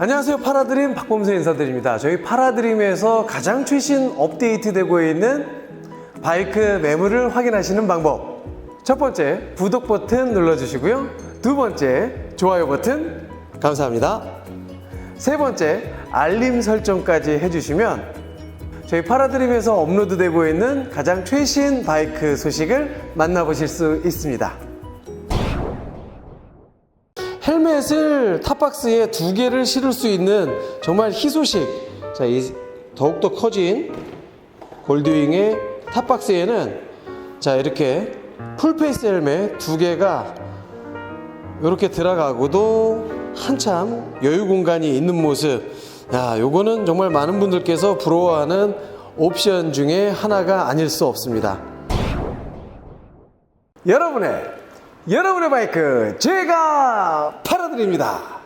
안녕하세요. 파라드림 박범수 인사드립니다. 저희 파라드림에서 가장 최신 업데이트되고 있는 바이크 매물을 확인하시는 방법. 첫 번째, 구독 버튼 눌러주시고요. 두 번째, 좋아요 버튼 감사합니다. 세 번째, 알림 설정까지 해주시면 저희 파라드림에서 업로드되고 있는 가장 최신 바이크 소식을 만나보실 수 있습니다. 헬멧을 탑박스에 두 개를 실을 수 있는 정말 희소식. 자, 이 더욱더 커진 골드윙의 탑박스에는 자, 이렇게 풀페이스 헬멧 두 개가 이렇게 들어가고도 한참 여유 공간이 있는 모습. 야, 요거는 정말 많은 분들께서 부러워하는 옵션 중에 하나가 아닐 수 없습니다. 여러분의 여러분의 바이크 제가 팔아드립니다.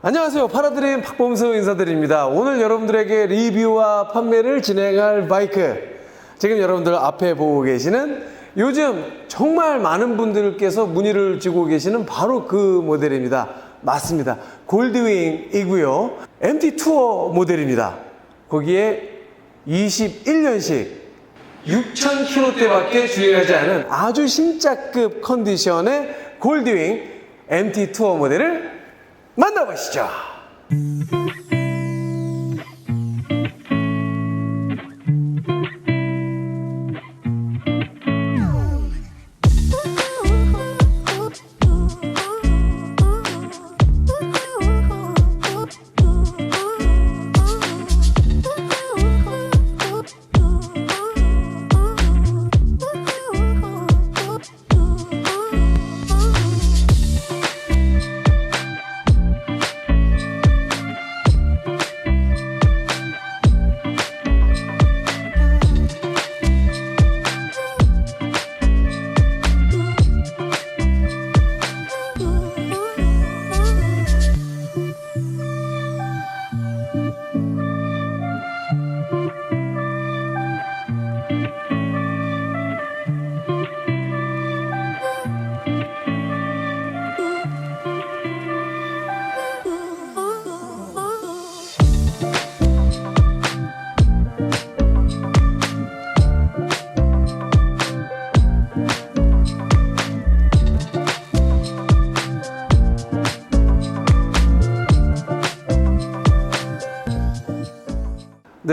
안녕하세요. 팔아드림 박범수 인사드립니다. 오늘 여러분들에게 리뷰와 판매를 진행할 바이크. 지금 여러분들 앞에 보고 계시는 요즘 정말 많은 분들께서 문의를 주고 계시는 바로 그 모델입니다. 맞습니다. 골드윙이고요. MT 투어 모델입니다. 거기에 21년식 6,000km대밖에 주행하지 않은 아주 신짜급 컨디션의 골드윙 MT 투어 모델을 만나보시죠.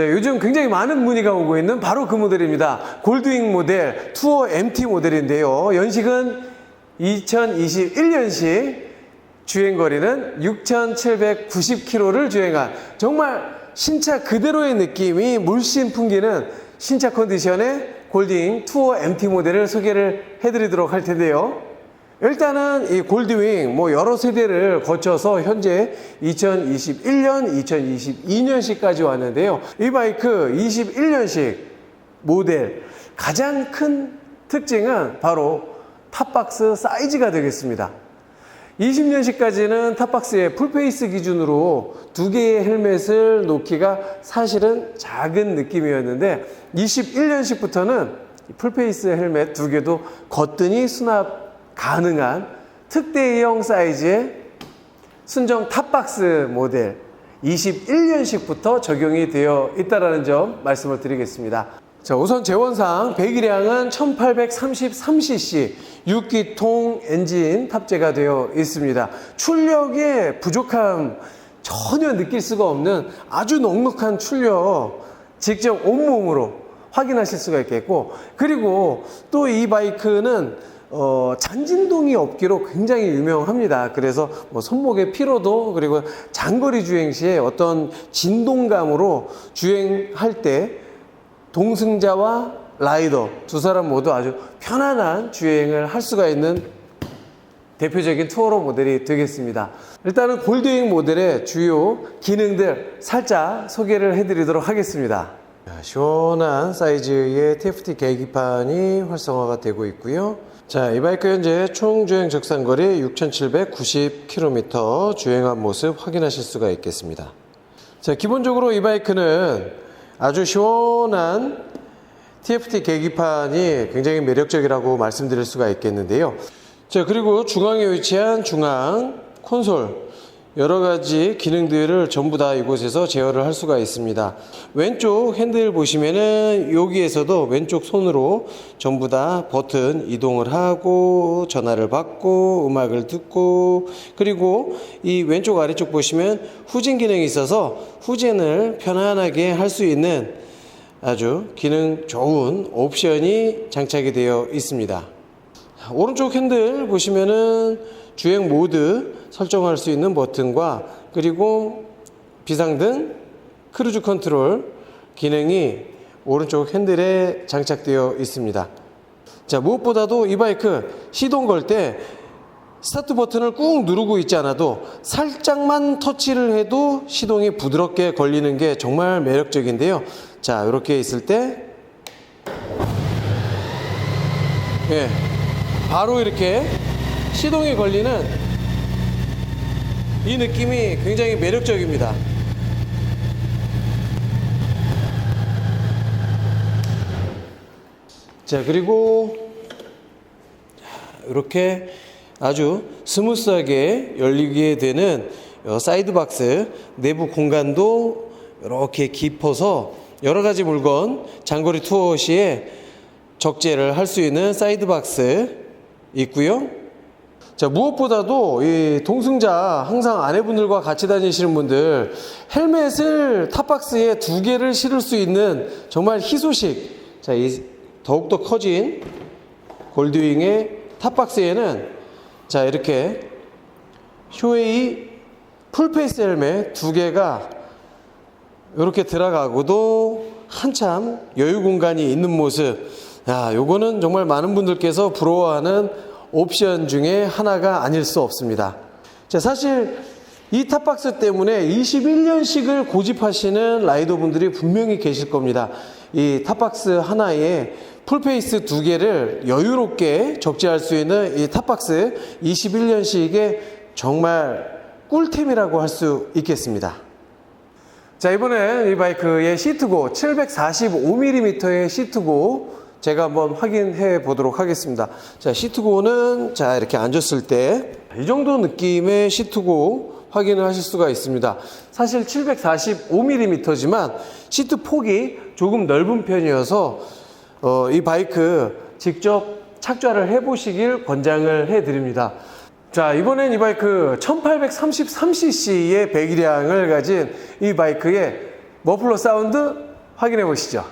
네, 요즘 굉장히 많은 문의가 오고 있는 바로 그 모델입니다. 골드윙 모델 투어 MT 모델인데요. 연식은 2021년식 주행거리는 6,790km를 주행한 정말 신차 그대로의 느낌이 물씬 풍기는 신차 컨디션의 골드윙 투어 MT 모델을 소개를 해드리도록 할 텐데요. 일단은 이 골드윙 뭐 여러 세대를 거쳐서 현재 2021년, 2022년식까지 왔는데요. 이 바이크 21년식 모델 가장 큰 특징은 바로 탑박스 사이즈가 되겠습니다. 20년식까지는 탑박스의 풀페이스 기준으로 두 개의 헬멧을 놓기가 사실은 작은 느낌이었는데 21년식부터는 풀페이스 헬멧 두 개도 거뜬히 수납 가능한 특대형 사이즈의 순정 탑박스 모델 21년식부터 적용이 되어 있다는 점 말씀을 드리겠습니다. 자, 우선 재원상 배기량은 1833cc 6기통 엔진 탑재가 되어 있습니다. 출력의 부족함 전혀 느낄 수가 없는 아주 넉넉한 출력 직접 온몸으로 확인하실 수가 있겠고 그리고 또 이 바이크는 어, 잔진동이 없기로 굉장히 유명합니다. 그래서 뭐 손목의 피로도 그리고 장거리 주행 시에 어떤 진동감으로 주행할 때 동승자와 라이더 두 사람 모두 아주 편안한 주행을 할 수가 있는 대표적인 투어로 모델이 되겠습니다. 일단은 골드윙 모델의 주요 기능들 살짝 소개를 해드리도록 하겠습니다. 자, 시원한 사이즈의 TFT 계기판이 활성화가 되고 있고요. 자, 이 바이크 현재 총 주행 적산거리 6,790km 주행한 모습 확인하실 수가 있겠습니다. 자, 기본적으로 이 바이크는 아주 시원한 TFT 계기판이 굉장히 매력적이라고 말씀드릴 수가 있겠는데요. 자, 그리고 중앙에 위치한 중앙 콘솔. 여러 가지 기능들을 전부 다 이곳에서 제어를 할 수가 있습니다. 왼쪽 핸들 보시면은 여기에서도 왼쪽 손으로 전부 다 버튼 이동을 하고 전화를 받고 음악을 듣고 그리고 이 왼쪽 아래쪽 보시면 후진 기능이 있어서 후진을 편안하게 할 수 있는 아주 기능 좋은 옵션이 장착이 되어 있습니다. 오른쪽 핸들 보시면은 주행 모드 설정할 수 있는 버튼과 그리고 비상등 크루즈 컨트롤 기능이 오른쪽 핸들에 장착되어 있습니다. 자, 무엇보다도 이 바이크 시동 걸 때 스타트 버튼을 꾹 누르고 있지 않아도 살짝만 터치를 해도 시동이 부드럽게 걸리는 게 정말 매력적인데요. 자, 이렇게 있을 때 예. 바로 이렇게 시동이 걸리는 이 느낌이 굉장히 매력적입니다. 자, 그리고 이렇게 아주 스무스하게 열리게 되는 요 사이드 박스 내부 공간도 이렇게 깊어서 여러 가지 물건 장거리 투어 시에 적재를 할 수 있는 사이드 박스 있고요. 자, 무엇보다도 이 동승자 항상 아내분들과 같이 다니시는 분들 헬멧을 탑박스에 두 개를 실을 수 있는 정말 희소식. 자, 이 더욱더 커진 골드윙의 탑박스에는 자, 이렇게 쇼웨이 풀페이스 헬멧 두 개가 이렇게 들어가고도 한참 여유 공간이 있는 모습. 야, 요거는 정말 많은 분들께서 부러워하는 옵션 중에 하나가 아닐 수 없습니다. 자, 사실 이 탑박스 때문에 21년씩을 고집하시는 라이더 분들이 분명히 계실 겁니다. 이 탑박스 하나에 풀페이스 두 개를 여유롭게 적재할 수 있는 이 탑박스 21년씩의 정말 꿀템이라고 할 수 있겠습니다. 자, 이번엔 이 바이크의 시트고 745mm의 시트고 제가 한번 확인해 보도록 하겠습니다. 자, 시트고는 자, 이렇게 앉았을 때 이 정도 느낌의 시트고 확인을 하실 수가 있습니다. 사실 745mm지만 시트 폭이 조금 넓은 편이어서 어, 이 바이크 직접 착좌를 해 보시길 권장을 해 드립니다. 자, 이번엔 이 바이크 1833cc의 배기량을 가진 이 바이크의 머플러 사운드 확인해 보시죠.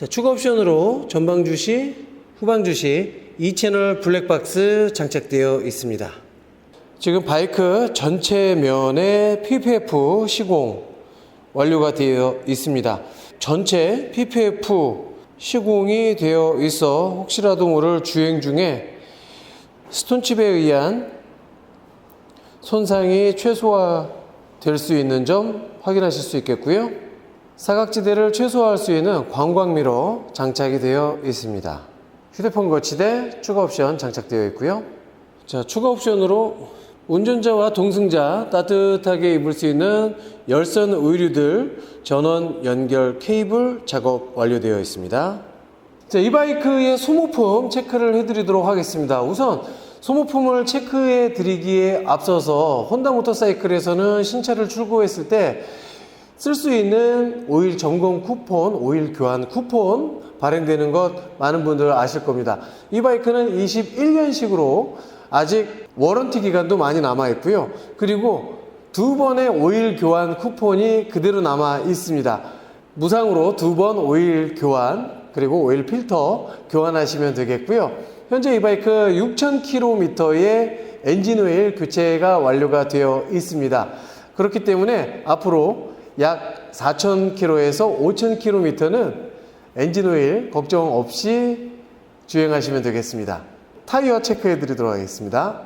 자, 추가 옵션으로 전방 주시, 후방 주시 2채널 블랙박스 장착되어 있습니다. 지금 바이크 전체 면에 PPF 시공 완료가 되어 있습니다. 전체 PPF 시공이 되어 있어 혹시라도 모를 주행 중에 스톤칩에 의한 손상이 최소화될 수 있는 점 확인하실 수 있겠고요. 사각지대를 최소화할 수 있는 광광미러 장착이 되어 있습니다. 휴대폰 거치대 추가 옵션 장착되어 있고요. 자, 추가 옵션으로 운전자와 동승자 따뜻하게 입을 수 있는 열선 의류들 전원 연결 케이블 작업 완료되어 있습니다. 자, 이 바이크의 소모품 체크를 해드리도록 하겠습니다. 우선 소모품을 체크해 드리기에 앞서서 혼다 모터사이클에서는 신차를 출고했을 때 쓸 수 있는 오일 점검 쿠폰, 오일 교환 쿠폰 발행되는 것 많은 분들 아실 겁니다. 이 바이크는 21년식으로 아직 워런티 기간도 많이 남아 있고요. 그리고 두 번의 오일 교환 쿠폰이 그대로 남아 있습니다. 무상으로 두 번 오일 교환 그리고 오일 필터 교환하시면 되겠고요. 현재 이 바이크 6,000km의 엔진 오일 교체가 완료가 되어 있습니다. 그렇기 때문에 앞으로 약 4,000km에서 5,000km는 엔진 오일 걱정 없이 주행하시면 되겠습니다. 타이어 체크해 드리도록 하겠습니다.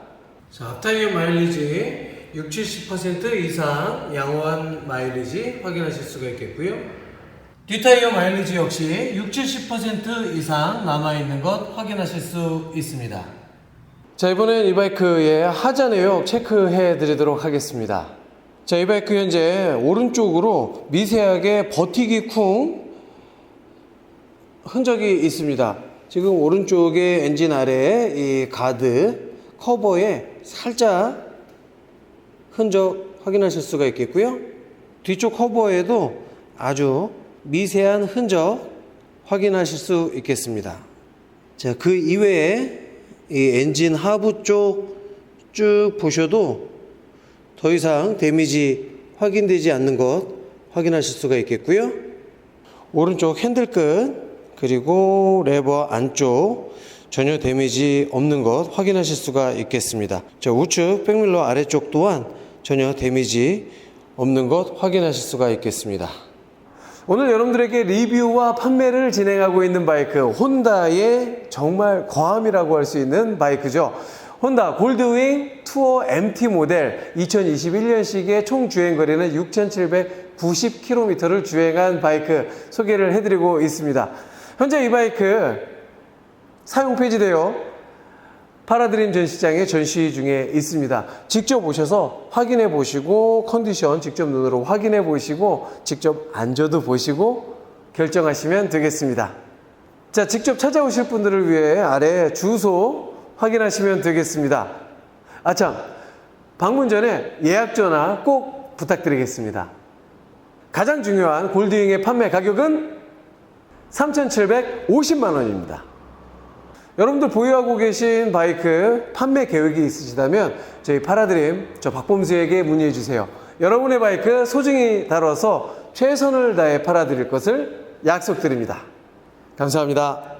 자, 앞타이어 마일리지 6, 70% 이상 양호한 마일리지 확인하실 수가 있겠고요. 뒷타이어 마일리지 역시 6, 70% 이상 남아있는 것 확인하실 수 있습니다. 자, 이번엔 이 바이크의 하자 내역 체크해 드리도록 하겠습니다. 자, 이 바이크 현재 오른쪽으로 미세하게 버티기 쿵 흔적이 있습니다. 지금 오른쪽에 엔진 아래에 이 가드 커버에 살짝 흔적 확인하실 수가 있겠고요. 뒤쪽 커버에도 아주 미세한 흔적 확인하실 수 있겠습니다. 자, 그 이외에 이 엔진 하부 쪽 쭉 보셔도 더 이상 데미지 확인되지 않는 것 확인하실 수가 있겠고요. 오른쪽 핸들 끝 그리고 레버 안쪽 전혀 데미지 없는 것 확인하실 수가 있겠습니다. 자, 우측 백밀러 아래쪽 또한 전혀 데미지 없는 것 확인하실 수가 있겠습니다. 오늘 여러분들에게 리뷰와 판매를 진행하고 있는 바이크 혼다의 정말 과함이라고 할 수 있는 바이크죠. 혼다 골드윙 투어 MT 모델 2021년식의 총 주행 거리는 6,790km를 주행한 바이크 소개를 해드리고 있습니다. 현재 이 바이크 사용 폐지되어 파라드림 전시장에 전시 중에 있습니다. 직접 오셔서 확인해 보시고 컨디션 직접 눈으로 확인해 보시고 직접 앉아도 보시고 결정하시면 되겠습니다. 자, 직접 찾아오실 분들을 위해 아래 주소 확인하시면 되겠습니다. 아참, 방문 전에 예약 전화 꼭 부탁드리겠습니다. 가장 중요한 골드윙의 판매 가격은 3,750만 원입니다. 여러분들 보유하고 계신 바이크 판매 계획이 있으시다면 저희 파라드림 저 박범수에게 문의해 주세요. 여러분의 바이크 소중히 다뤄서 최선을 다해 팔아드릴 것을 약속드립니다. 감사합니다.